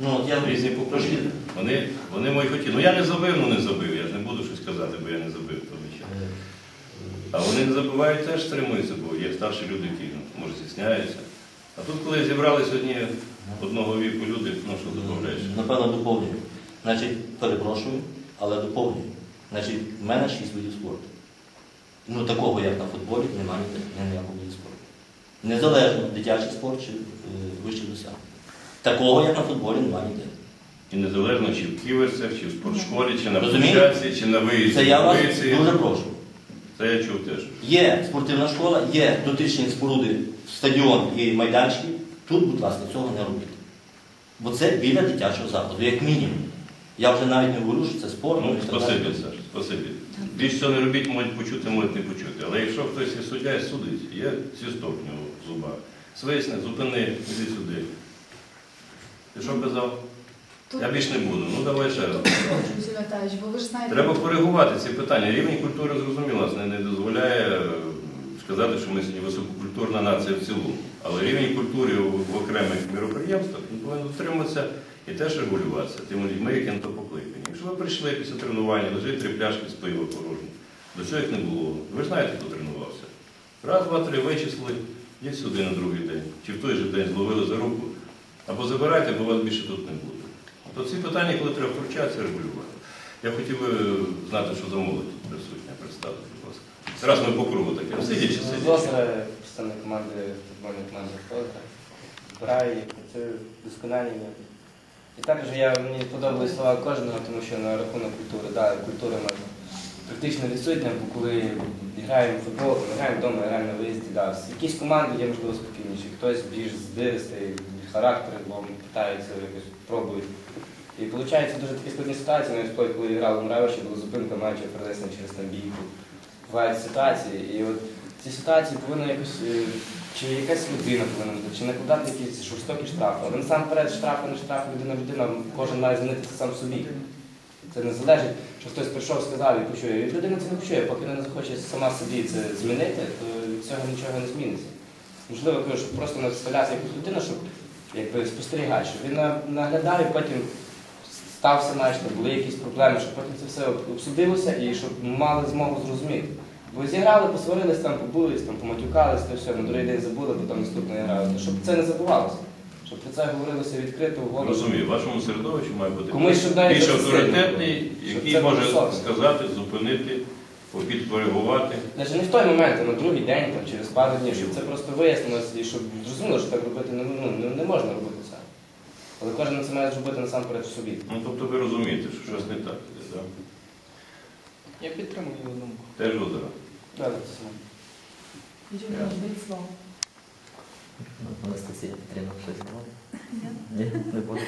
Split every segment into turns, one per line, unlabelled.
Ну, от я
Різні покоління. Вони, вони мої хотіли. Ну я не забив, ну не забив. Я ж не буду щось казати, бо я не забив того м'яча. А вони не забувають теж стримуються, бо є старші люди, які ну, може стісняються. А тут, коли зібрались одні одного віку люди, ну що додаєш?
Напевно, доповнюю. Значить, перепрошую, але доповнюю. Значить, в мене шість видів спорту. Ну, такого, як на футболі, немає ніякого виду спорту. Незалежно, дитячий спорт чи е, вищий досягнення. Такого, як на футболі, немає ніде.
І незалежно чи в ківерсах, чи в спортшколі, чи на
Розумієте?
площадці, чи на виїзді.
Це я вас
вулиці.
дуже прошу.
Це я чув теж.
Є спортивна школа, є дотичні споруди, стадіон і майданчики. Тут, будь ласка, цього не робіть. Бо це біля дитячого закладу, як мінімум. Я вже навіть не говорю, що це спорт.
Ну,
і так
спасибі,
далі.
Саш, спасибі. Більш цього не робіть, можуть почути, можуть не почути. Але якщо хтось є суддя і судить, є свісток в нього в зубах. Свисне, зупини, іди сюди. Ти що казав?
Тут
Я більш не буду. Ну давай ще раз.
погоджуюсь, Юрій Віталійович, бо ви ж знаєте,
Треба коригувати ці питання. Рівень культури зрозуміло, нас не, не дозволяє е, сказати, що ми сьогодні висококультурна нація в цілому. Але рівень культури в, окремих міроприємствах він повинен дотримуватися і теж регулюватися тими людьми, які на то покликані. Якщо ви прийшли після тренування, лежить три пляшки з пива порожні. До цього їх не було. Ви ж знаєте, хто тренувався. Раз, два, три вичислили, йдіть сюди на другий день. Чи в той же день зловили за руку. Або забирайте, бо вас більше тут не буде. То ці питання, коли треба втручатися, регулювати. Я хотів би знати, що за молодь присутня, представте, будь ласка. Раз ми по кругу таке, сидячи, сидячи.
Добре, представник команди футбольної команди «Хтоза». Збирає їх, працює вдосконалення. І також я, мені сподобались слова кожного, тому що на рахунок культури, да, культура в нас практично відсутня, бо коли граємо в футбол, ми граємо вдома, граємо на виїзді. Да. Якісь команди є, можливо, спокійніші, хтось більш здиристий, характер, бо питаються, якось пробують. І виходить дуже такі складні ситуації, навіть коли, коли грали в Мравиші, була зупинка матчу перенесена через там бійку. Бувають ситуації, і от ці ситуації повинна якось, е, чи якась людина повинна бути, чи накладати якісь жорстокі штрафи. Але насамперед штрафи не штрафи, людина людина, кожен має змінитися сам собі. Це не залежить, що хтось прийшов, сказав і почує. І людина це не почує, поки не захоче сама собі це змінити, то від цього нічого не зміниться. Можливо, кажу, щоб просто наставляти якусь людину, щоб якби спостерігати, щоб він на- наглядав і потім стався матч, були якісь проблеми, щоб потім це все обсудилося і щоб мали змогу зрозуміти. Бо зіграли, посварились там, побулись, там, поматюкались, то все, на другий день забули, потім наступний грали. То щоб це не забувалося. Щоб про це говорилося відкрито в голову.
Розумію, в вашому середовищі має бути
Комусь,
більш авторитетний, який може сказати, зупинити, підкоригувати.
Навіть не в той момент, а на другий день, там, через пару днів, щоб це просто вияснилося і щоб зрозуміло, що так робити не, ну, не, не можна робити це. Але кожен це має зробити насамперед собі.
Ну тобто ви розумієте, що щось не так іде, так?
Я підтримую його думку.
Теж озеро.
Да, це саме.
Дякую, Віталійович, слово.
Анастасія Петрівна щось? Ні, не буде.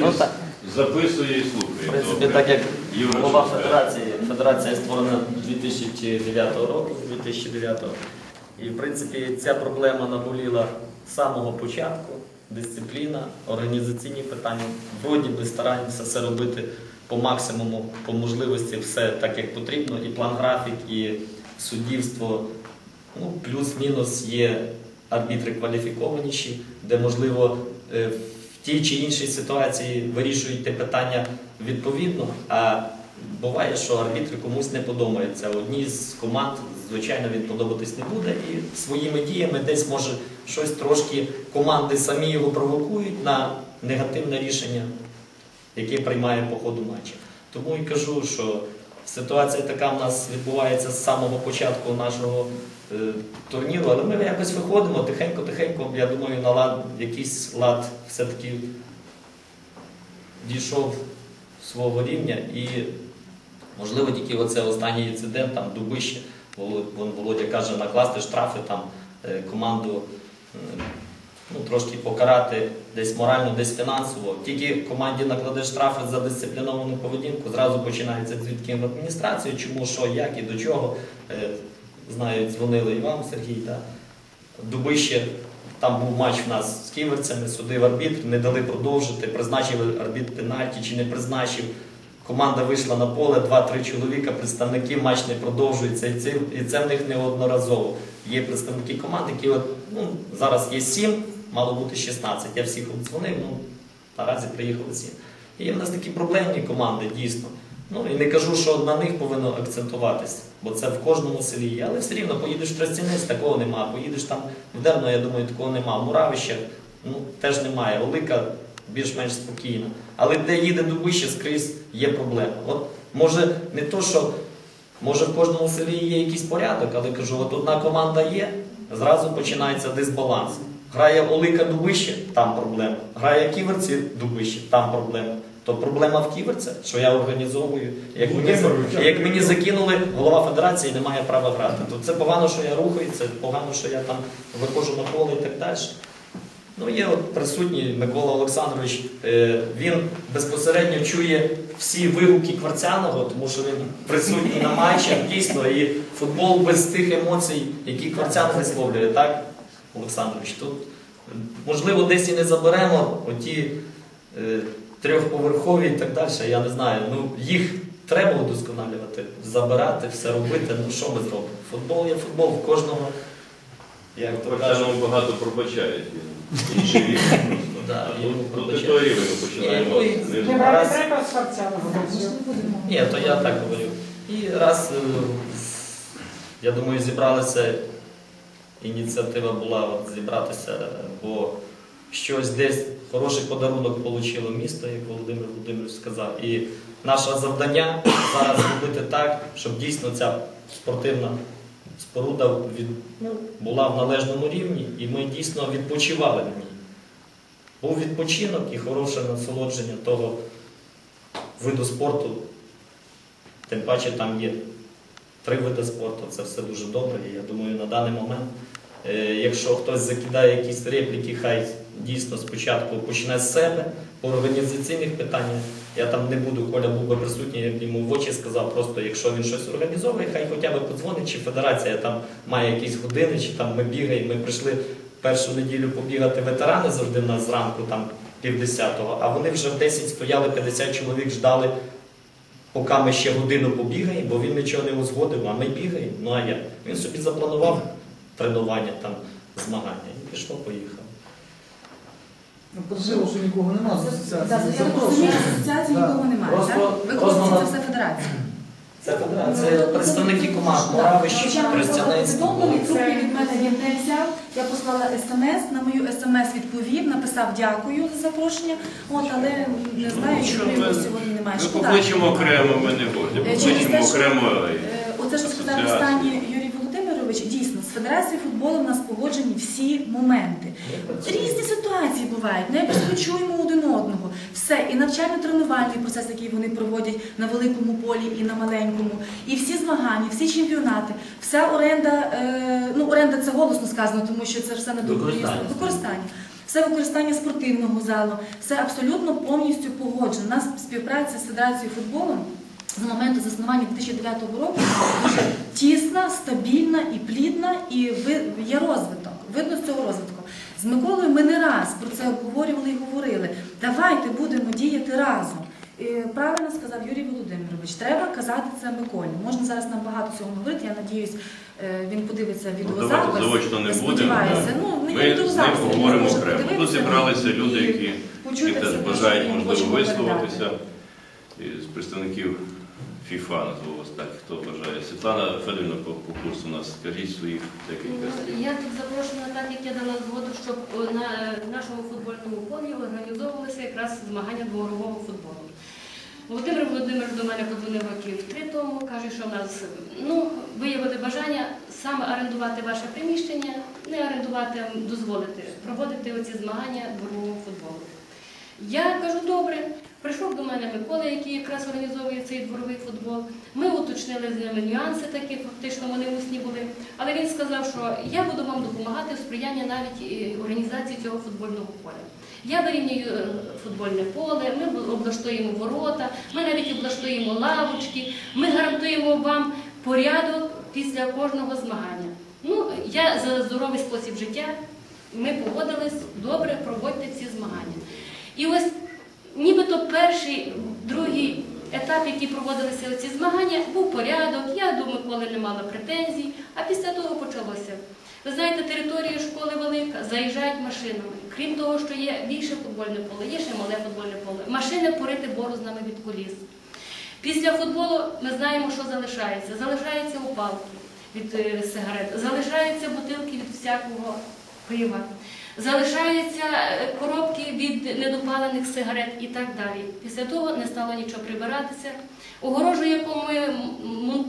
Ну, Записує і
В
слухає.
принципі,
Добре.
так як
Юра,
голова
що скаже?
федерації, федерація створена 2009 року, 2009 І в принципі ця проблема наболіла з самого початку. Дисципліна, організаційні питання. Вроді би стараємося все робити по максимуму, по можливості, все так, як потрібно. І план графік, і суддівство. Ну, плюс-мінус є арбітри кваліфікованіші, де можливо е, в тій чи іншій ситуації вирішують те питання відповідно. А буває, що арбітри комусь не подобається. Одній з команд, звичайно, він подобатись не буде, і своїми діями десь може щось трошки команди самі його провокують на негативне рішення, яке приймає по ходу матчу. Тому і кажу, що ситуація така в нас відбувається з самого початку нашого е, турніру, але ми якось виходимо тихенько-тихенько, я думаю, на лад, якийсь лад все-таки дійшов свого рівня і можливо тільки оце останній інцидент, там Дубище, Володя, каже, накласти штрафи там е, команду е, ну, трошки покарати десь морально, десь фінансово. Тільки команді накладеш штрафи за дисципліновану поведінку, зразу починаються дзвінки в адміністрацію, чому, що, як і до чого. Е, Знаю, дзвонили і вам, Сергій. Та. Дубище, там був матч в нас з ківерцями, судив арбітр, не дали продовжити, призначив арбітр пенальті чи не призначив. Команда вийшла на поле, два-три чоловіка, представники, матч не продовжується. І це, і це в них неодноразово. Є представники команд, які от, ну, зараз є сім, мало бути 16. Я всіх обдзвонив, ну, Наразі приїхали сім. І є в нас такі проблемні команди, дійсно. Ну і не кажу, що на них повинно акцентуватися, бо це в кожному селі є. Але все рівно поїдеш в Тростянець, такого нема. Поїдеш там в Дерно, я думаю, такого нема. В ну, теж немає. Олика більш-менш спокійна. Але де їде Дубище, скрізь є проблема. От може не то, що може в кожному селі є якийсь порядок, але кажу, от одна команда є, зразу починається дисбаланс. Грає Олика Дубище, там проблема. Грає Ківерці Дубище, там проблема. То проблема в Ківерці, що я організовую. Як мені, як мені закинули, голова федерації не має права грати. То це погано, що я рухаю, це погано, що я там виходжу на поле і так далі. Ну, є от присутній Микола Олександрович. Е, Він безпосередньо чує всі вигуки Кварцяного, тому що він присутній на матчах, дійсно, і футбол без тих емоцій, які Кварцян висловлює, так, Олександрович? Тут, можливо, десь і не заберемо оті е, трьохповерхові і так далі, я не знаю. Ну, їх треба удосконалювати, забирати, все робити. Ну, що ми зробимо? Футбол є футбол, в кожного, як то кажуть.
Багато пробачають.
Да,
починаємо.
Ну, раз-. Ні, то я так говорю. І раз, е, я думаю, зібралися, ініціатива була зібратися, бо щось десь хороший подарунок отримало місто, як Володимир Володимирович сказав. І наше завдання зараз зробити так, щоб дійсно ця спортивна споруда ну, була в належному рівні, і ми дійсно відпочивали на ній. Був відпочинок і хороше насолодження того виду спорту, Тим паче там є три види спорту, це все дуже добре. І я думаю, на даний момент, е, якщо хтось закидає якісь репліки, хай дійсно спочатку почне з себе по організаційних питаннях. Я там не буду, Коля був би присутній, я б йому в очі сказав, просто якщо він щось організовує, хай хоча б подзвонить, чи федерація там має якісь години, чи там ми бігаємо. Ми прийшли першу неділю побігати ветерани завжди в нас зранку, там півдесятого, а вони вже в 10 стояли, 50 чоловік ждали поки ми ще годину побігаємо, бо він нічого не узгодив, а ми бігаємо. Ну а як? Він собі запланував тренування, там, змагання і пішло, поїхав.
Ну, Подозріло, що нікого немає з асоціації.
Так, я так розумію, що асоціації нікого немає, так? Ви
просто
хочете, це все федерація.
Це федерація, представники команд, Моравищ, Тростянець.
Повідомлений трубки від мене він не взяв. Я послала смс, на мою смс відповів, написав дякую за запрошення. От, але не знаю,
що
чому його сьогодні немає.
Ми
Шкода.
покличемо окремо, ми не будемо.
Е, через те,
Покличемо
що-
окремо.
Е, Оце що сказав останній Юрій Володимирович, дійсно, з Федерацією футболу в нас погоджені всі моменти. Різні ситуації бувають, не почуємо один одного. Все, і навчально-тренувальний процес, який вони проводять на великому полі і на маленькому, і всі змагання, всі чемпіонати, вся оренда, е, ну оренда це голосно сказано, тому що це все на
Використання.
використання. Все використання спортивного залу, все абсолютно повністю погоджено. У нас співпраця з Федерацією футболу з моменту заснування 2009 року дуже тісна, стабільна і плідна, і є розвиток. Видно з цього розвитку. З Миколою ми не раз про це обговорювали і говорили. Давайте будемо діяти разом. І правильно сказав Юрій Володимирович, треба казати це Миколі. Можна зараз нам багато цього говорити. Я надіюсь, е, він подивиться
Ну,
відеозапис.
давайте заочно не
сподіваюся. Ну,
Ми
не
з ним
відеозапис, він
поговоримо окремо. Тут зібралися люди, які, які теж бажають, можливо, висловитися. з представників ФІФА, назву вас так, хто бажає. Світлана Федорівна по, по курсу у нас скажіть своїх декілька слів.
Я тут запрошена так, як я дала згоду, щоб е, на е, нашому футбольному полі організовувалися якраз змагання дворового футболу. Володимир Володимирович до мене подзвонив років три тому, каже, що в нас ну, виявили бажання саме орендувати ваше приміщення, не орендувати, а дозволити проводити оці змагання дворового футболу. Я кажу, добре, прийшов до мене Микола, який якраз організовує цей дворовий футбол. Ми уточнили з ними нюанси такі, фактично вони усні були. Але він сказав, що я буду вам допомагати в сприянні навіть організації цього футбольного поля. Я вирівнюю е, футбольне поле, ми облаштуємо ворота, ми навіть облаштуємо лавочки, ми гарантуємо вам порядок після кожного змагання. Ну, я за здоровий спосіб життя. Ми погодились, добре, проводьте ці змагання. І ось нібито перший, другий етап, який проводилися ці змагання, був порядок, я до Миколи не мала претензій, а після того почалося. Ви знаєте, територія школи велика, заїжджають машинами. Крім того, що є більше футбольне поле, є ще мале футбольне поле. Машини порити борознами від коліс. Після футболу ми знаємо, що залишається. Залишаються опалки від е, сигарет, залишаються бутилки від всякого пива, залишаються е, коробки від недопалених сигарет і так далі. Після того не стало нічого прибиратися. Огорожу, яку ми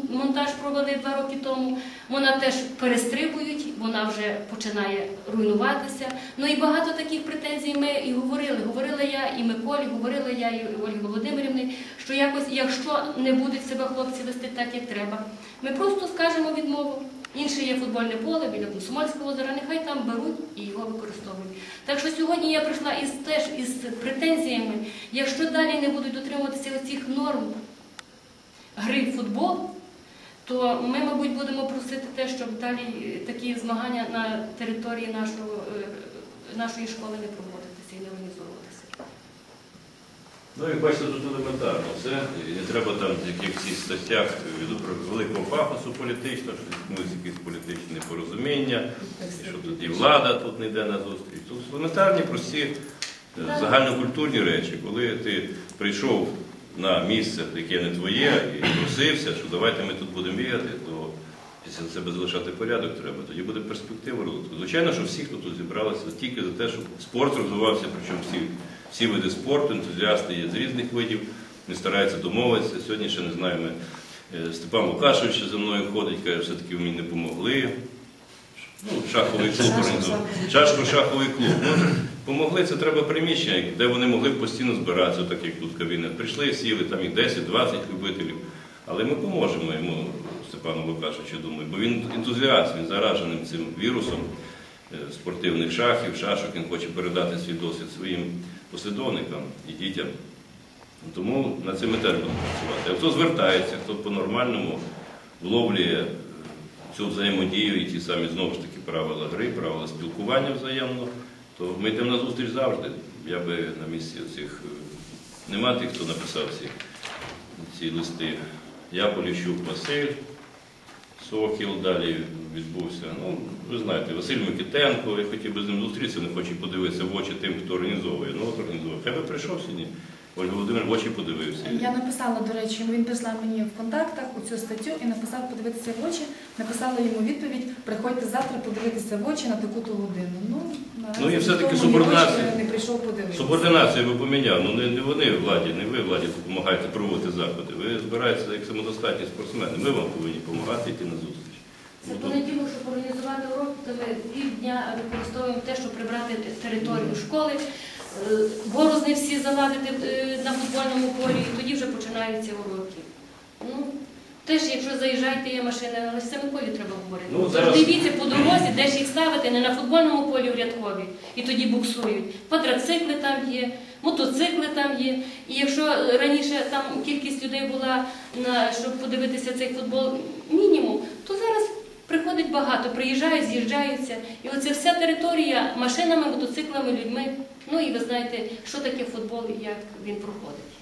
монтаж провели два роки тому, вона теж перестрибують, вона вже починає руйнуватися. Ну і багато таких претензій ми і говорили. Говорила я і Миколі, говорила я і Ольгі Володимирівні, що якось, якщо не будуть себе хлопці вести так, як треба, ми просто скажемо відмову. Інше є футбольне поле біля Комсомольського озера, нехай там беруть і його використовують. Так що сьогодні я прийшла із теж із претензіями, якщо далі не будуть дотримуватися цих норм гри в футбол, то ми, мабуть, будемо просити те, щоб далі такі змагання на території нашого, е, нашої школи не проводитися і не організовуватися.
Ну і бачите, тут елементарно все. І не треба там в якихось статтях від великого пафосу політичного, що відбулися якісь політичні непорозуміння, і що тут і влада тут не йде на зустріч. Тут елементарні, прості е, загальнокультурні речі. Коли ти прийшов на місце, яке не твоє, і просився, що давайте ми тут будемо бігати, то після себе залишати порядок треба, тоді буде перспектива розвитку. Звичайно, що всі, хто тут зібралися, тільки за те, щоб спорт розвивався, причому всі, всі види спорту, ентузіасти є з різних видів, не стараються домовитися. Сьогодні ще не знаю, ми, е, Степан Лукашович ще за мною ходить, каже, все-таки мені не допомогли. Ну, шаховий клуб організував. Шашко шаховий клуб. Ну, помогли, це треба приміщення, де вони могли б постійно збиратися, так як тут кабінет. Прийшли, сіли, там їх 10-20 любителів. Але ми поможемо йому, Степану Лукашовичу, думаю, бо він ентузіаст, він заражений цим вірусом е, спортивних шахів, шашок, він хоче передати свій досвід своїм послідовникам і дітям. Тому над цим теж будемо працювати. А хто звертається, хто по-нормальному вловлює е, цю взаємодію і ті самі знову ж таки правила гри, правила спілкування взаємно, то ми йдемо на зустріч завжди. Я би на місці цих нема тих, хто написав ці, ці листи. Я Поліщук Василь, Сокіл, далі відбувся. Ну, ви знаєте, Василь Микитенко, я хотів би з ним зустрітися, не хочу подивитися в очі тим, хто організовує. Ну, от організовує. Хай би прийшов сьогодні. Ольга Володимир в очі подивився.
Я написала, до речі, він прислав мені в контактах у цю статтю і написав подивитися в очі. Написала йому відповідь: приходьте завтра подивитися в очі на таку-то годину. Ну,
Ну, і все-таки субординація.
не прийшов подивитися.
Субординацію би поміняв. Ну не, не вони владі, не ви владі допомагаєте проводити заходи. Ви збираєтеся як самодостатні спортсмени. Ми вам повинні допомагати йти на зустріч.
Це понеділок, щоб організувати урок, то ми півдня використовуємо те, щоб прибрати територію школи, е, борозни всі заладити е, на футбольному полі, і тоді вже починаються уроки. Ну, теж, якщо заїжджаєте, є машини, але цими полі треба говорити.
Ну, зараз-
Дивіться по дорозі, де ж їх ставити, не на футбольному полі в рядкові, і тоді буксують. Квадроцикли там є, мотоцикли там є. І якщо раніше там кількість людей була, на, щоб подивитися цей футбол мінімум, багато, приїжджають, з'їжджаються. І оце вся територія машинами, мотоциклами, людьми. Ну і ви знаєте, що таке футбол і як він проходить.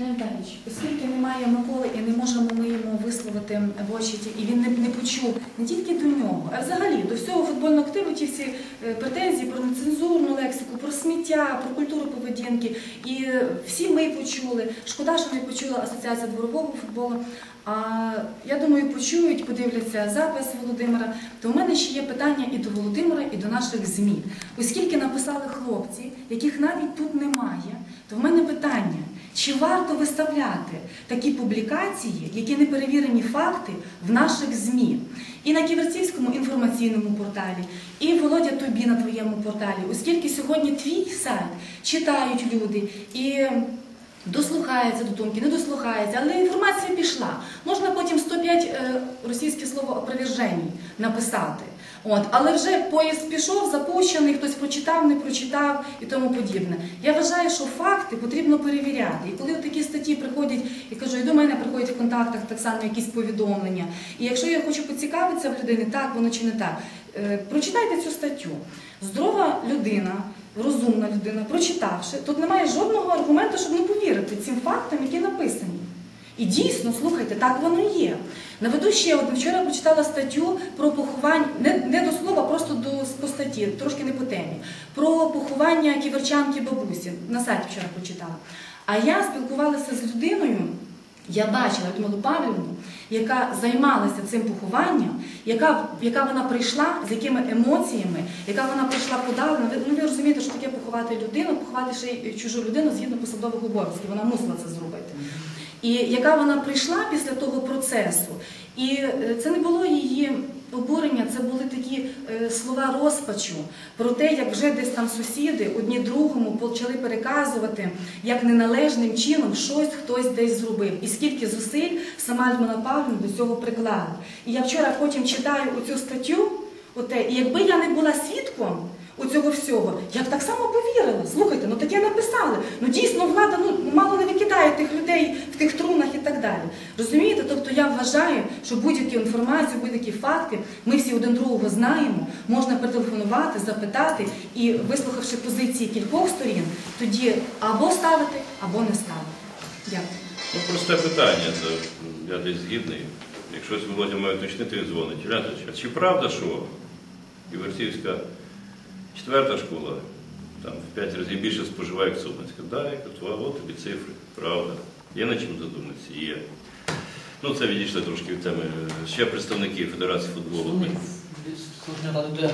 Леонідович, оскільки немає Миколи і не можемо ми йому висловити в очі, і він не, не почув не тільки до нього, а взагалі до всього футбольного активу ті всі е, претензії про нецензурну лексику, про сміття, про культуру поведінки. І е, всі ми почули. Шкода, що не почула Асоціація дворового футболу. А я думаю, почують, подивляться запис Володимира. То в мене ще є питання і до Володимира, і до наших ЗМІ. Оскільки написали хлопці, яких навіть тут немає, то в мене питання. Чи варто виставляти такі публікації, які не перевірені факти в наших ЗМІ? І на Ківерцівському інформаційному порталі, і Володя тобі на твоєму порталі, оскільки сьогодні твій сайт читають люди і дослухаються до думки, не дослухаються, але інформація пішла. Можна потім 105 е, російське слово опровержень написати. От, але вже поїзд пішов, запущений, хтось прочитав, не прочитав і тому подібне. Я вважаю, що факти потрібно перевіряти. І коли такі статті приходять, і кажу, і до мене приходять в контактах так само якісь повідомлення. І якщо я хочу поцікавитися в людини, так воно чи не так, е, прочитайте цю статтю. Здорова людина, розумна людина, прочитавши, тут немає жодного аргументу, щоб не повірити цим фактам, які написані. І дійсно, слухайте, так воно є. Наведу ще одне. Вчора прочитала статтю про поховання, не, не до слова, просто до по трошки не по темі. Про поховання ківерчанки бабусі. На сайті вчора почитала. А я спілкувалася з людиною. Я бачила Людмилу Павлівну, яка займалася цим похованням, яка, яка вона прийшла, з якими емоціями, яка вона прийшла подавлена. Ну, ви розумієте, що таке поховати людину, поховати ще й чужу людину згідно посадових обов'язків. Вона мусила це зробити. І яка вона прийшла після того процесу, і е, це не було її обурення, це були такі е, слова розпачу про те, як вже десь там сусіди одні другому почали переказувати, як неналежним чином щось хтось десь зробив. І скільки зусиль сама Альмана Павлівна до цього приклала. І я вчора потім читаю оцю статтю, оте, і якби я не була свідком, у цього всього, я б так само повірила. Слухайте, ну таке написали. Ну дійсно влада ну мало не викидає тих людей в тих трунах і так далі. Розумієте? Тобто я вважаю, що будь-яку інформацію, будь-які факти, ми всі один другого знаємо, можна перетелефонувати, запитати і, вислухавши позиції кількох сторін, тоді або ставити, або не ставити. Дякую.
Ну, просте питання, це я десь згідний. Якщо Володя має уточнити, він а чи правда, що Івертівська четверта школа там в п'ять разів більше споживає, як Суманська? Да, я кажу, от тобі цифри, правда. Є на чим задуматися? Є. Ну, це відійшли трошки від теми. Ще представники Федерації футболу.
Ради